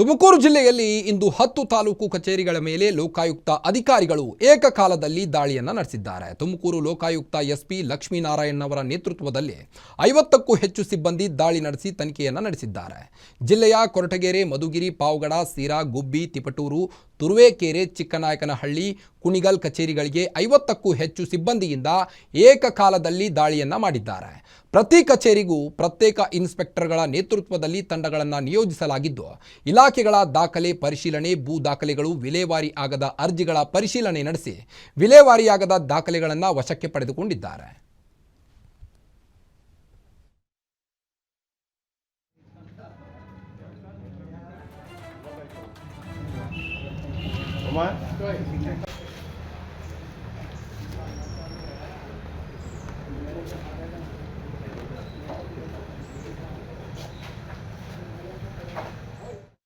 ತುಮಕೂರು ಜಿಲ್ಲೆಯಲ್ಲಿ ಇಂದು ಹತ್ತು ತಾಲೂಕು ಕಚೇರಿಗಳ ಮೇಲೆ ಲೋಕಾಯುಕ್ತ ಅಧಿಕಾರಿಗಳು ಏಕಕಾಲದಲ್ಲಿ ದಾಳಿಯನ್ನು ನಡೆಸಿದ್ದಾರೆ. ತುಮಕೂರು ಲೋಕಾಯುಕ್ತ ಎಸ್ಪಿ ಲಕ್ಷ್ಮೀನಾರಾಯಣ್ ಅವರ ನೇತೃತ್ವದಲ್ಲಿ ಐವತ್ತಕ್ಕೂ ಹೆಚ್ಚು ಸಿಬ್ಬಂದಿ ದಾಳಿ ನಡೆಸಿ ತನಿಖೆಯನ್ನು ನಡೆಸಿದ್ದಾರೆ. ಜಿಲ್ಲೆಯ ಕೊರಟಗೆರೆ, ಮಧುಗಿರಿ, ಪಾವಗಡ, ಸಿರಾ, ಗುಬ್ಬಿ, ತಿಪಟೂರು, ತುರುವೇಕೆರೆ, ಚಿಕ್ಕನಾಯಕನಹಳ್ಳಿ ಕುಣಿಗಲ್ ಕಚೇರಿಗಳಿಗೆ ಐವತ್ತಕ್ಕೂ ಹೆಚ್ಚು ಸಿಬ್ಬಂದಿಯಿಂದ ಏಕಕಾಲದಲ್ಲಿ ದಾಳಿಯನ್ನು ಮಾಡಿದ್ದಾರೆ. ಪ್ರತಿ ಕಚೇರಿಗೂ ಪ್ರತ್ಯೇಕ ಇನ್ಸ್ಪೆಕ್ಟರ್ಗಳ ನೇತೃತ್ವದಲ್ಲಿ ತಂಡಗಳನ್ನು ನಿಯೋಜಿಸಲಾಗಿದ್ದು, ಇಲಾಖೆಗಳ ದಾಖಲೆ ಪರಿಶೀಲನೆ, ಭೂ ದಾಖಲೆಗಳು, ವಿಲೇವಾರಿ ಆಗದ ಅರ್ಜಿಗಳ ಪರಿಶೀಲನೆ ನಡೆಸಿ ವಿಲೇವಾರಿಯಾಗದ ದಾಖಲೆಗಳನ್ನು ವಶಕ್ಕೆ ಪಡೆದುಕೊಂಡಿದ್ದಾರೆ.